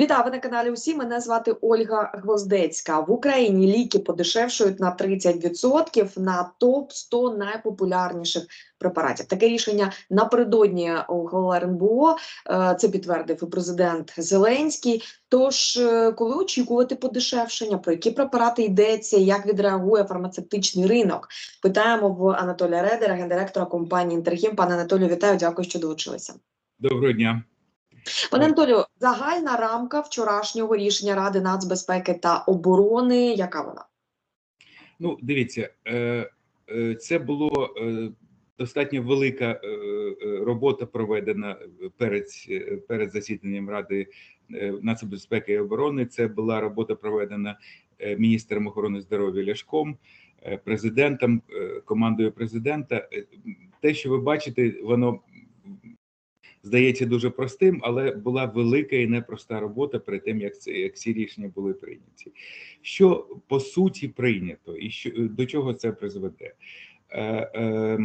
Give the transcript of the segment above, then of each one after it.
Вітаю ви на каналі. Усі мене звати Ольга Гвоздецька. В Україні ліки подешевшують на 30% на топ 100 найпопулярніших препаратів. Таке рішення напередодні голова РНБО. е, Це підтвердив і президент Зеленський. Тож, е, коли очікувати подешевшення, про які препарати йдеться, як відреагує фармацевтичний ринок? Питаємо в Анатолія Редера, гендиректора компанії Інтерхім. Пане Анатолію, вітаю, дякую, що долучилися. Доброго дня. Пане Анатолію, загальна рамка вчорашнього рішення Ради нацбезпеки та оборони. Яка вона? Ну, дивіться, е, е, це було е, достатньо велика робота проведена перед, перед засіданням Ради нацбезпеки і оборони. Це була робота проведена міністром охорони здоров'я Ляшком, президентом, командою президента. Те, що ви бачите, воно здається дуже простим, але була велика і непроста робота перед тим, як це як ці рішення були прийняті. Що по суті прийнято, і що до чого це призведе? Е, е,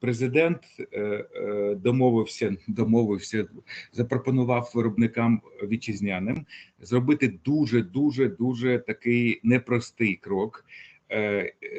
Президент е, е, домовився, домовився, запропонував виробникам вітчизняним зробити дуже дуже дуже такий непростий крок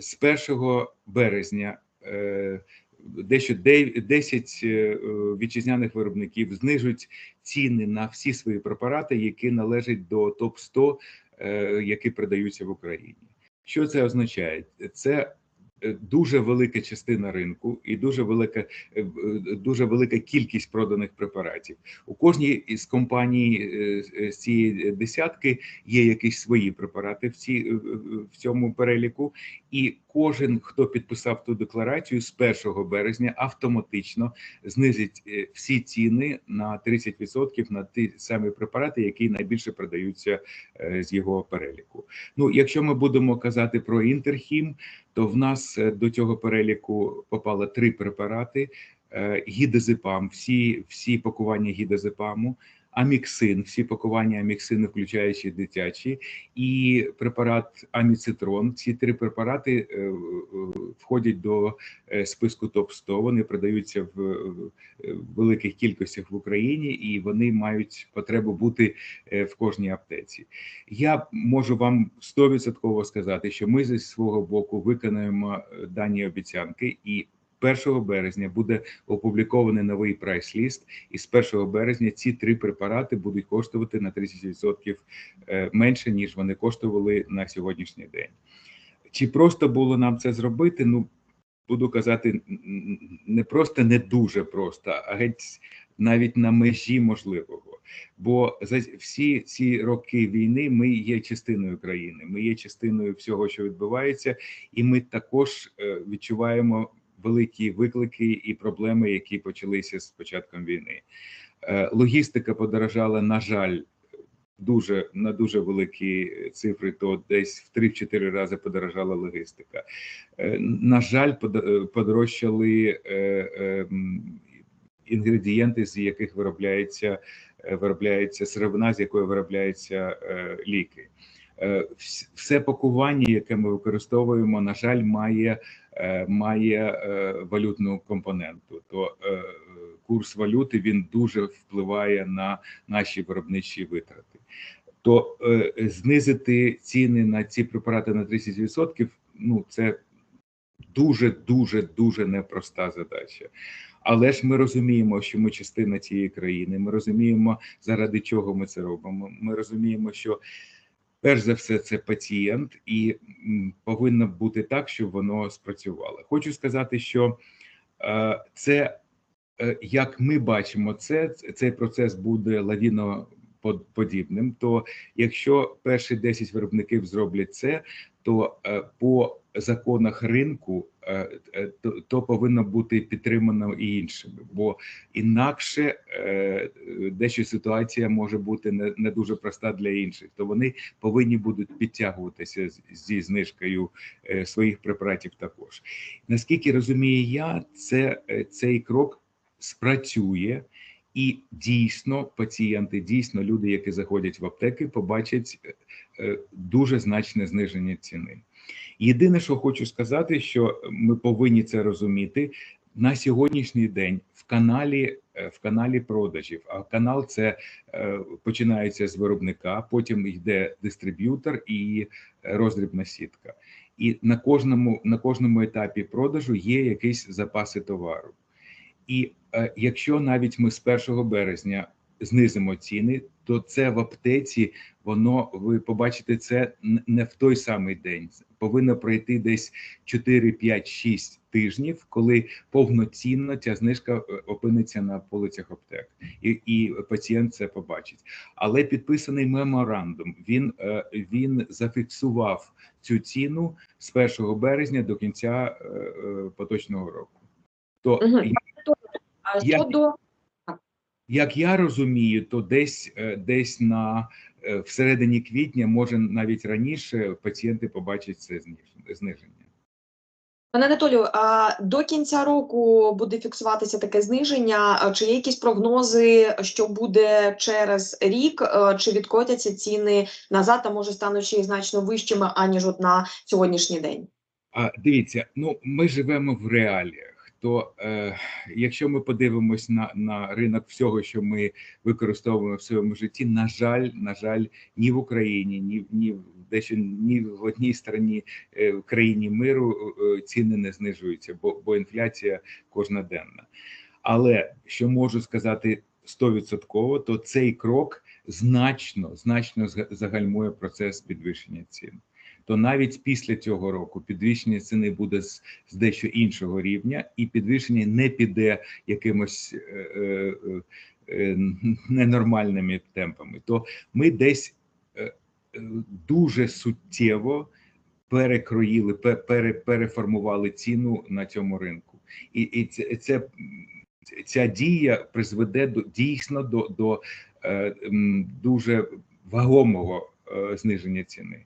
з 1 березня. Е, Дещо де- 10 е, вітчизняних виробників знижують ціни на всі свої препарати, які належать до топ 100 е, які продаються в Україні. Що це означає? Це е, дуже велика частина ринку і дуже велика, е, е, дуже велика кількість проданих препаратів. У кожній із компаній е, е, з цієї десятки є якісь свої препарати в, ці, е, е, в цьому переліку, і кожен, хто підписав ту декларацію з 1 березня, автоматично знизить е, всі ціни на 30% на ті самі препарати, які найбільше продаються е, з його переліку. Ну, якщо ми будемо казати про інтерхім, то в нас е, до цього переліку попало три препарати: е, гідозепам, всі, всі пакування гідозепаму, аміксин, всі пакування аміксину, включаючи дитячі, і препарат аміцитрон. Ці три препарати е, е, входять до списку топ 100 Вони продаються в великих кількостях в Україні, і вони мають потребу бути в кожній аптеці. Я можу вам стовідсотково сказати, що ми зі свого боку виконаємо дані обіцянки, і 1 березня буде опублікований новий прайс-ліст, і з 1 березня ці три препарати будуть коштувати на 30% е, менше ніж вони коштували на сьогоднішній день. Чи просто було нам це зробити? Ну буду казати, не просто не дуже просто, а геть навіть на межі можливого. Бо за всі ці роки війни ми є частиною країни, ми є частиною всього, що відбувається, і ми також е, відчуваємо великі виклики і проблеми, які почалися з початком війни. Е, Логістика подорожала, на жаль, дуже на дуже великі цифри. То десь в 3-4 рази подорожала логістика. Е, На жаль, е, подорожчали інгредієнти, з яких виробляється виробляється сировина, з якої виробляються ліки. Е, вс- Все пакування, яке ми використовуємо, на жаль, має, е, має е, валютну компоненту. То курс валюти він дуже впливає на наші виробничі витрати. То знизити ціни на ці препарати на 30%, ну це дуже дуже дуже непроста задача. Але ж ми розуміємо, що ми частина цієї країни. Ми розуміємо, заради чого ми це робимо. Ми розуміємо, що перш за все це пацієнт, і повинно бути так, щоб воно спрацювало. Хочу сказати, що е, це е, як ми бачимо, це цей процес буде лавіноподібним. То якщо перші 10 виробників зроблять це, то е, по законах ринку е, е, то, повинно бути підтримано і іншими, бо інакше е, дещо ситуація може бути не, дуже проста для інших, то вони повинні будуть підтягуватися зі знижкою своїх препаратів. Також наскільки розумію я, це цей крок спрацює. І дійсно пацієнти, дійсно люди, які заходять в аптеки, побачать е, е, дуже значне зниження ціни. Єдине, що хочу сказати, що ми повинні це розуміти. на сьогоднішній день в каналі е, в каналі продажів. А канал це починається з виробника, потім йде дистриб'ютор і роздрібна сітка. І на кожному на кожному етапі продажу є якісь запаси товару. І е, якщо навіть ми з 1 березня знизимо ціни, то це в аптеці воно ви побачите це не в той самий день. Повинно пройти десь 4, 5, 6 тижнів, коли повноцінно ця знижка е, опиниться на полицях аптек, і, і пацієнт це побачить. Але підписаний меморандум. Він, е, він зафіксував цю ціну з 1 березня до кінця поточного року. То Мгм. я- щодо як я розумію, то десь е, десь на е, всередині квітня, може навіть раніше, пацієнти побачать це зниження. Пане Анатолію, до кінця року буде фіксуватися таке зниження. Чи є якісь прогнози, що буде через рік, е, чи відкотяться ціни назад, а може стануть ще й значно вищими, аніж от на сьогоднішній день? А дивіться, ну ми живемо в реаліях. То е, якщо ми подивимось на, на ринок всього, що ми використовуємо в своєму житті, на жаль, на жаль, ні в Україні, ні, ні дещо ні в одній стороні е, в країні миру е, ціни не знижуються, бо, бо інфляція кожноденна. Але що можу сказати стовідсотково, то цей крок значно значно загальмує процес підвищення цін. То навіть після цього року підвищення ціни буде з, з дещо іншого рівня, і підвищення не піде якимось е, е, е, ненормальними темпами. То ми десь е, е, дуже суттєво перекроїли, пе- пере, переформували ціну на цьому ринку, і, і це, це ця дія призведе до дійсно до, до е, дуже вагомого е, зниження ціни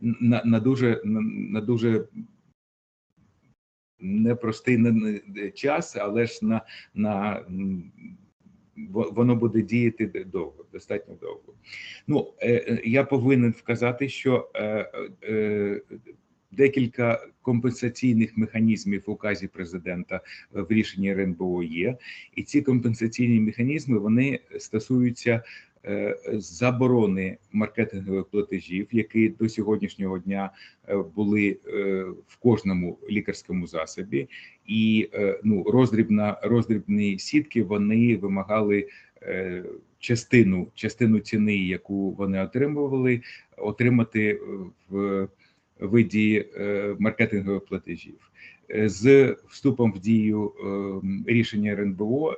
на, на дуже на, на дуже непростий не- не- час, але ж на, на воно буде діяти довго, достатньо довго. Ну е, е, я повинен вказати, що е, декілька компенсаційних механізмів в указі президента в рішенні РНБО є, і ці компенсаційні механізми вони стосуються заборони маркетингових платежів, які до сьогоднішнього дня е, були е, в кожному лікарському засобі, і е, ну роздрібна роздрібні сітки вони вимагали е, частину частину ціни, яку вони отримували, отримати е, в виді е, маркетингових платежів. Е, З вступом в дію е, рішення РНБО е,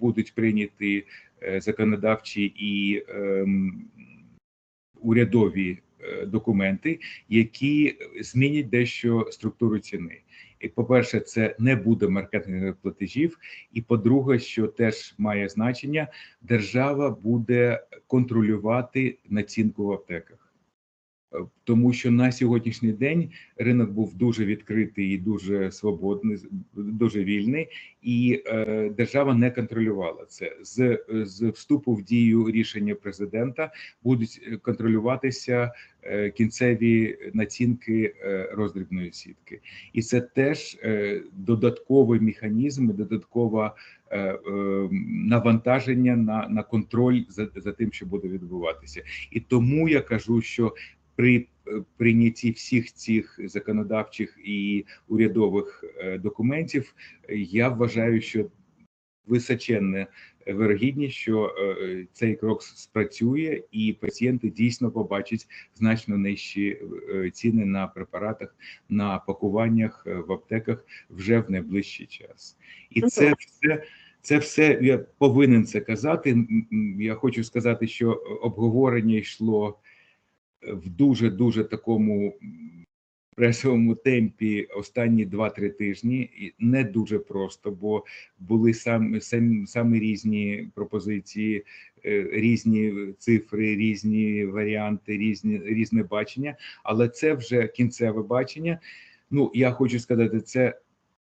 будуть прийняті е, законодавчі і ем, урядові е, документи, які змінять дещо структуру ціни. І, по-перше, це не буде маркетингових платежів. І по-друге, що теж має значення, держава буде контролювати націнку в аптеках. Тому що на сьогоднішній день ринок був дуже відкритий і дуже свободний, дуже вільний, і е, держава не контролювала це. З, з вступу в дію рішення президента будуть контролюватися е, кінцеві націнки е, роздрібної сітки, і це теж е, додатковий механізм, додаткове е, е, навантаження на, на контроль за, за тим, що буде відбуватися. І тому я кажу, що при е, прийнятті всіх цих законодавчих і урядових е, документів е, я вважаю, що височенне вирогідність, що е, цей крок спрацює, і пацієнти дійсно побачать значно нижчі е, ціни на препаратах, на пакуваннях е, в аптеках вже в найближчий час. І Ну, це все. Це все я повинен це казати. Я хочу сказати, що обговорення йшло в дуже дуже такому пресовому темпі останні 2-3 тижні, і не дуже просто, бо були самі самі, самі різні пропозиції, е, різні цифри, різні варіанти, різні різне бачення. Але це вже кінцеве бачення. Ну я хочу сказати, це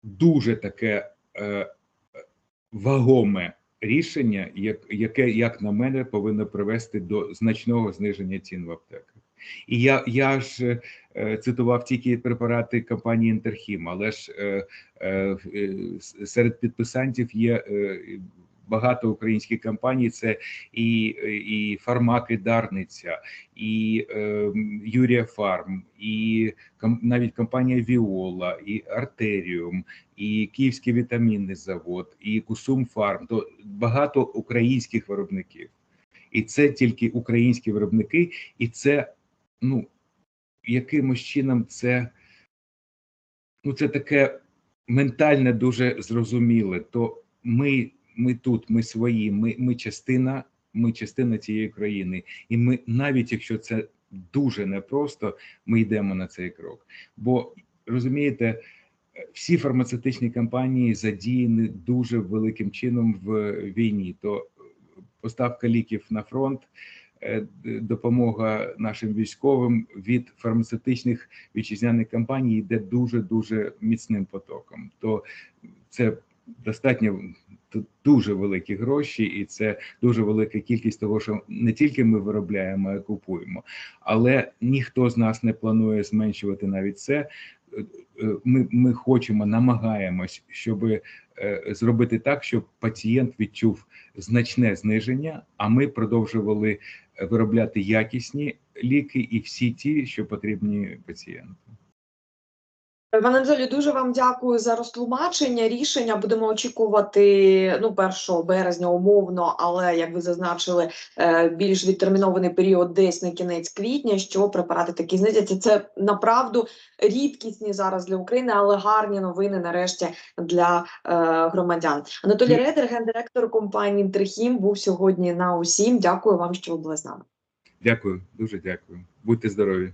дуже таке е, вагоме рішення, як, яке, як на мене, повинно привести до значного зниження цін в аптеках. І я, я ж е, цитував тільки препарати компанії Інтерхім, але ж е, е, серед підписантів є багато українських компаній. Це і, і Фармаки Дарниця, і Юрія Фарм, і ком- навіть компанія Віола, і Артеріум, і Київський вітамінний завод, і Кусум Фарм. То багато українських виробників. І це тільки українські виробники, і це ну якимось чином це ну це таке ментальне дуже зрозуміле. То ми, ми тут, ми свої, ми, ми частина, ми частина цієї країни, і ми, навіть якщо це дуже непросто, ми йдемо на цей крок. Бо розумієте, всі фармацевтичні компанії задіяні дуже великим чином в війні. То поставка ліків на фронт, допомога нашим військовим від фармацевтичних вітчизняних компаній йде дуже дуже міцним потоком. То це достатньо дуже великі гроші, і це дуже велика кількість того, що не тільки ми виробляємо, а купуємо. Але ніхто з нас не планує зменшувати навіть це. Е, е, Ми, ми хочемо, намагаємось, щоб е, зробити так, щоб пацієнт відчув значне зниження, а ми продовжували е, виробляти якісні ліки і всі ті, що потрібні пацієнту. Пане Анатолію, дуже вам дякую за розтлумачення. Рішення будемо очікувати ну 1 березня умовно, але як ви зазначили, е, більш відтермінований період десь на кінець квітня, що препарати такі знизяться. Це направду рідкісні зараз для України, але гарні новини нарешті для е, громадян. Анатолій Редер, гендиректор компанії Інтерхім, був сьогодні на усім. Дякую вам, що ви були з нами. Дякую, дуже дякую. Будьте здорові.